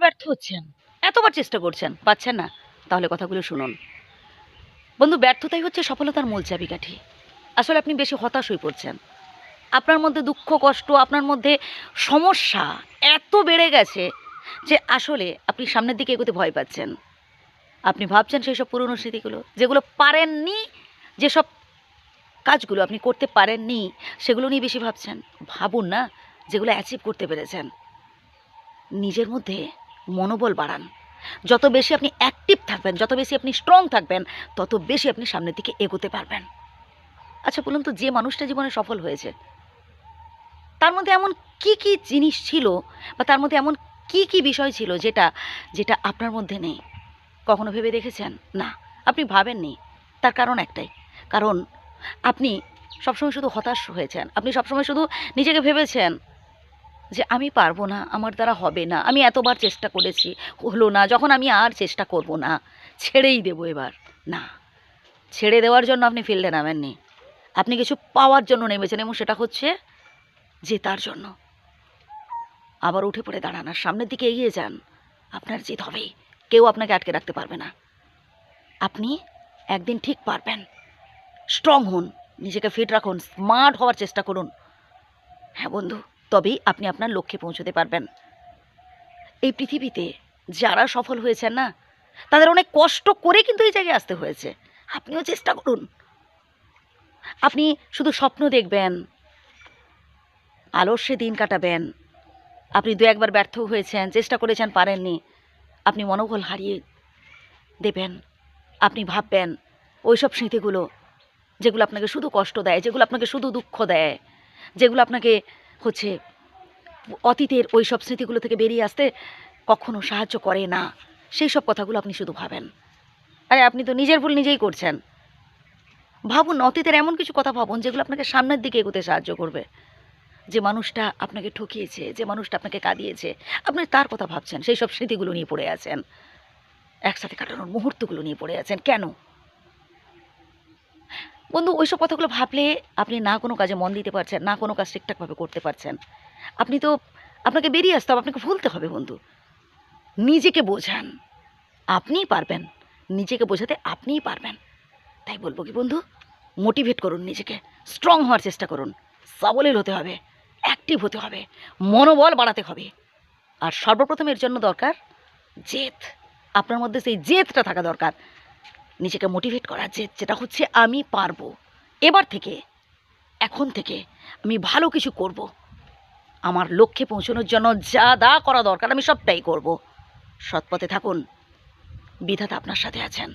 ব্যর্থ হচ্ছেন। এতবার চেষ্টা করছেন, পাচ্ছেন না। তাহলে কথাগুলো শুনুন। বন্ধু, ব্যর্থতাই হচ্ছে সফলতার মূল চাবিকাঠি। আসলে আপনি বেশি হতাশ হয়ে পড়ছেন। আপনার মধ্যে দুঃখ, কষ্ট, আপনার মধ্যে সমস্যা এত বেড়ে গেছে যে আসলে আপনি সামনের দিকে এগোতে ভয় পাচ্ছেন। আপনি ভাবছেন সেই সব পুরনো স্মৃতিগুলো, যেগুলো পারেননি, যেসব কাজগুলো আপনি করতে পারেননি, সেগুলো নিয়ে বেশি ভাবছেন। ভাবুন না, যেগুলো অ্যাচিভ করতে পেরেছেন। নিজের মধ্যে মনোবল বাড়ান। যত বেশি আপনি অ্যাক্টিভ থাকবেন, যত বেশি আপনি স্ট্রং থাকবেন, তত বেশি আপনি সামনের দিকে এগোতে পারবেন। আচ্ছা বলুন তো, যে মানুষটা জীবনে সফল হয়েছে, তার মধ্যে এমন কি কি জিনিস ছিল বা তার মধ্যে এমন কি কি বিষয় ছিল যেটা যেটা আপনার মধ্যে নেই? কখনো ভেবে দেখেছেন? না। আপনি ভাবেননি। তার কারণ একটাই। কারণ আপনি সবসময় শুধু হতাশ হয়েছেন। আপনি সবসময় শুধু নিজেকে ভেবেছেন যে আমি পারব না, আমার দ্বারা হবে না, আমি এতবার চেষ্টা করেছি, হলো না, যখন আমি আর চেষ্টা করব না, ছেড়েই দেবো এবার, না। ছেড়ে দেওয়ার জন্য আপনি ফিল্ডে নামেননি, আপনি কিছু পাওয়ার জন্য নেমেছেন এবং সেটা হচ্ছে জেতার জন্য। আবার উঠে পড়ে দাঁড়ান আর সামনের দিকে এগিয়ে যান, আপনার জিত হবেই, কেউ আপনাকে আটকে রাখতে পারবে না। আপনি একদিন ঠিক পারবেন স্ট্রং হন, নিজেকে ফিট রাখুন স্মার্ট হওয়ার চেষ্টা করুন। হ্যাঁ বন্ধু তবেই আপনি আপনার লক্ষ্যে পৌঁছতে পারবেন। এই পৃথিবীতে যারা সফল হয়েছেন না, তাদের অনেক কষ্ট করে কিন্তু এই জায়গায় আসতে হয়েছে। আপনিও চেষ্টা করুন। আপনি শুধু স্বপ্ন দেখবেন, আলস্যে দিন কাটাবেন। আপনি দু একবার ব্যর্থ হয়েছেন, চেষ্টা করেছেন, পারেননি। আপনি মনোবল হারিয়ে দেবেন। আপনি ভাববেন, ওইসব স্মৃতিগুলো, যেগুলো আপনাকে শুধু কষ্ট দেয়, যেগুলো আপনাকে শুধু দুঃখ দেয়, যেগুলো আপনাকে হচ্ছে অতীতের ওই সব স্মৃতিগুলো থেকে বেরিয়ে আসতে কখনো সাহায্য করে না। সেই সব কথাগুলো আপনি শুধু ভাবেন। আরে, আপনি তো নিজের ভুল নিজেই করছেন। ভাবুন, অতীতের এমন কিছু কথা ভাবুন যেগুলো আপনাকে সামনের দিকে এগোতে সাহায্য করবে। যে মানুষটা আপনাকে ঠকিয়েছে, যে মানুষটা আপনাকে কাঁদিয়েছে, আপনি তার কথা ভাবছেন সেই সব স্মৃতিগুলো নিয়ে পড়ে আছেন। একসাথে কাটানোর মুহূর্তগুলো নিয়ে পড়ে আছেন। কেন? বন্ধু, ওইসব কথাগুলো ভাবলে আপনি না কোনো কাজে মন দিতে পারছেন, না কোনো কাজ ঠিকঠাকভাবে করতে পারছেন। আপনি তো আপনাকে বেরিয়ে আসতে হবে, আপনাকে ভুলতে হবে বন্ধু। নিজেকে বোঝান, আপনিই পারবেন। নিজেকে বোঝাতে আপনিই পারবেন। তাই বলব কি বন্ধু মোটিভেট করুন নিজেকে স্ট্রং হওয়ার চেষ্টা করুন। সাবলীল হতে হবে অ্যাক্টিভ হতে হবে, মনোবল বাড়াতে হবে। আর সর্বপ্রথম এর জন্য দরকার জেদ। আপনার মধ্যে সেই জেদটা থাকা দরকার। নিজেকে মোটিভেট করা যে যেটা হচ্ছে আমি পারব। এবার থেকে, এখন থেকে আমি ভালো কিছু করব। আমার লক্ষ্যে পৌঁছানোর জন্য যা দা করা দরকার আমি সবটাই করব। সৎপথে থাকুন। বিধাতা আপনার সাথে আছেন।